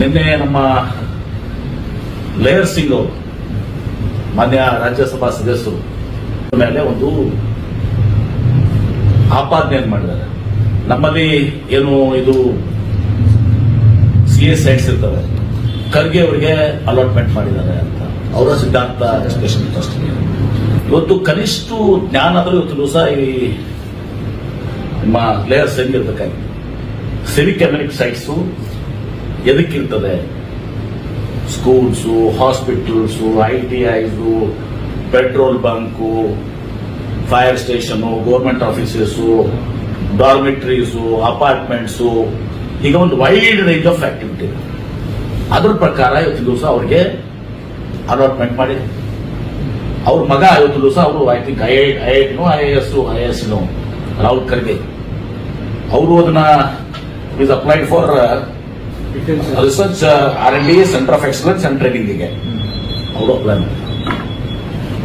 ನಿನ್ನೆ ನಮ್ಮ ಲೇಯರ್ ಸಿಂಗ್ ಅವರು ಮಾನ್ಯ ರಾಜ್ಯಸಭಾ ಸದಸ್ಯರು ಮೇಲೆ ಒಂದು ಆಪಾದನೆಯನ್ನು ಮಾಡಿದ್ದಾರೆ. ನಮ್ಮಲ್ಲಿ ಏನು ಇದು ಸಿ ಎಸ್ ಸೈಟ್ಸ್ ಇರ್ತವೆ. ಖರ್ಗೆ ಅವರಿಗೆ ಅಲಾಟ್ಮೆಂಟ್ ಮಾಡಿದ್ದಾರೆ ಅಂತ. ಅವರ ಸಿದ್ಧಾಂತ ಎಕ್ಸ್ಪ್ರೆಷನ್ ಟ್ರಸ್ಟ್ಗೆ ಇವತ್ತು ಕನಿಷ್ಠ ಜ್ಞಾನ ಆದರೂ ಇವತ್ತು ದಿವಸ ಈ ನಿಮ್ಮ ಲೇಯರ್ಸ್ ಹೆಂಗಿರ್ಬೇಕಾಗಿತ್ತು civic amenity sites ಎದಕ್ಕಿರ್ತದೆ schools, hospitals, I T Is, petrol bunk, fire station, government offices, dormitories, apartments ಈಗ ಒಂದು ವೈಡ್ ರೇಂಜ್ ಆಫ್ ಆಕ್ಟಿವಿಟಿ ಅದ್ರ ಪ್ರಕಾರ ಇವತ್ತು ದಿವಸ ಅವ್ರಿಗೆ ಅಲಾಟ್ಮೆಂಟ್ ಮಾಡಿ ಅವ್ರ ಮಗ ಇವತ್ತು ದಿವಸ ಅವರು I think I I I I I S I S Rahul Kharge. ಅವರು ಅದನ್ನ is applied for research R N D centre of excellence and ಟ್ರೈನಿಂಗಿಗೆ ಅವರು ಮಾಡಿ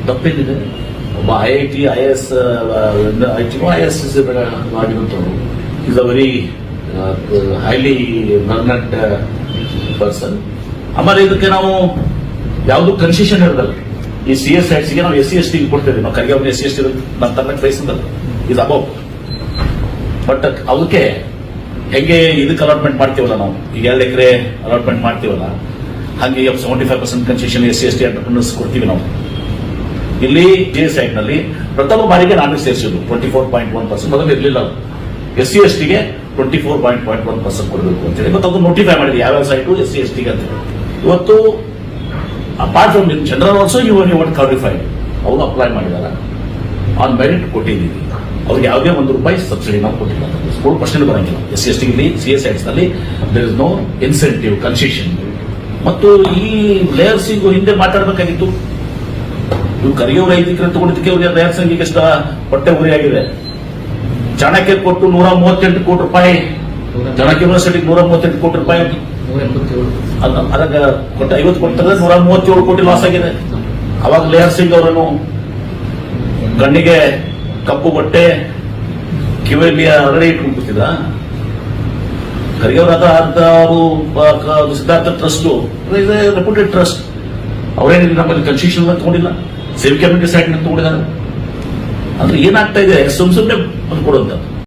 ತಪ್ಪೇನಿದೆ ಒಬ್ಬ I I T I S I T I S ಆಗಿರುತ್ತವರು is a very highly learned person ಆಮೇಲೆ ಇದಕ್ಕೆ ನಾವು ಯಾವುದು ಕನ್ಸೆಷನ್ ಇರೋದಲ್ಲ ಈ ಸಿ ಎಸ್ಗೆ ನಾವು ಎಸ್ ಸಿ ಎಸ್ ಟಿ ಕೊಡ್ತೇವೆ. ನಾವು ಕರಿಗೆ ಎಸ್ ಸಿ ಎಸ್ ಟಿ ನಮ್ಮ ತನ್ನ ಪ್ರೈಸ್ ಇದು ಅಬೌವ್ ಬಟ್ ಅದಕ್ಕೆ ಹೆಂಗೆ ಇದಕ್ಕೆ ಅಲಾಟ್ಮೆಂಟ್ ಮಾಡ್ತೀವಲ್ಲ ನಾವು? ಈಗ ಎರಡು ಎಕರೆ ಅಲಾಟ್ಮೆಂಟ್ ಮಾಡ್ತೀವಲ್ಲ, ಹಾಗೆ seventy five percent concession S C S T entrepreneurs ಕೊಡ್ತೀವಿ ನಾವು. ಇಲ್ಲಿ ಜೆ ಸೈಟ್ನಲ್ಲಿ ಪ್ರಥಮ ಬಾರಿಗೆ ನಾನು ಸೇರಿಸಿದ್ದು twenty four point one percent ಮೊದಲು ಇರಲಿಲ್ಲ ಎಸ್ ಸಿ ಎಸ್ ಟಿಗೆ twenty four point point one percent ಕೊಡಬೇಕು ಅಂತೇಳಿ ಮತ್ತು ಅದು ನೋಟಿಫೈ ಮಾಡಿದೆ ಯಾವ್ಯಾವ ಸೈಟು ಎಸ್ ಸಿ ಎಸ್ ಟಿಗೆ ಅಂತ ಇವತ್ತು apart from in general also you you one qualified ಅವರು ಅಪ್ಲೈ ಮಾಡಿದಾರ. ಆನ್ ಮೆರಿಟ್ ಕೊಟ್ಟಿದ್ದೀವಿ. ಅವ್ರಿಗೆ ಯಾವುದೇ ಒಂದು ರೂಪಾಯಿ ಸಬ್ಸಿಡಿ ನಾವು ಕೊಟ್ಟಿಲ್ಲ. ಸ್ಕೂಲ್ ಪ್ರಶ್ನೆ ಬರಂಗಿಲ್ಲ. ಎಸ್ ಸಿ ಎಸ್ ಟಿಲಿ C S ಐಟ್ಸ್ನಲ್ಲಿ there is no incentive concession ಮತ್ತು ಈ ಲೇಯರ್ಸ್ ಹಿಂದೆ ಮಾತಾಡಬೇಕಾಗಿತ್ತು. ಇವು ಕರಿಯೋರು ಐದಕ್ಕೆ ತಗೊಂಡಿದ್ದಕ್ಕೆ ಅವ್ರಿಗೆ ಲೇಯರ್ ಸಂಘಿಗೆ ಎಷ್ಟು ಹೊಟ್ಟೆ ಉರಿ ಆಗಿದೆ. ಚಾಣಕ್ಯ ಕೊಟ್ಟು ನೂರ ಮೂವತ್ತೆಂಟು ಕೋಟಿ ರೂಪಾಯಿ. ಚಾಣಕ್ಯ ಯೂನಿವರ್ಸಿಟಿಗೆ ನೂರ ಮೂವತ್ತೆಂಟು ಕೋಟಿ ರೂಪಾಯಿ. ಅದಾಗ ಕೊಟ್ಟ ಐವತ್ತು ಕೊಟ್ಟರೆ ನೂರ ಮೂವತ್ತೇಳು ಕೋಟಿ ಲಾಸ್ ಆಗಿದೆ. ಅವಾಗ ಲೇಯರ್ ಸಿಂಗ್ ಅವರನ್ನು ಕಣ್ಣಿಗೆ ಕಪ್ಪು ಬಟ್ಟೆ ಕಿವಿಯಲ್ಲಿ ಹರಡಿ ಇಟ್ಕೊಂಡು ಕೂತಿದ್ದ ಖರ್ಗೆಯವರಾದ ಅವರು ಸಿದ್ಧಾರ್ಥ ಟ್ರಸ್ಟ್ ರೆಪ್ಯೂಟೆಡ್ ಟ್ರಸ್ಟ್ ಅವರೇನಿಲ್ಲ ನಮ್ಮಲ್ಲಿ ಕನ್ಸ್ಟಿಟ್ಯೂಷನ್ ತಗೊಂಡಿಲ್ಲ? ಸೇವಿಕೆ ಸೈಡ್ ತಗೊಂಡಿದ್ದಾರೆ. ಅಂದ್ರೆ ಏನಾಗ್ತಾ ಇದೆ? ಸುಮ್ ಸುಮ್ಮನೆ ಬಂದು ಕೊಡುವಂತ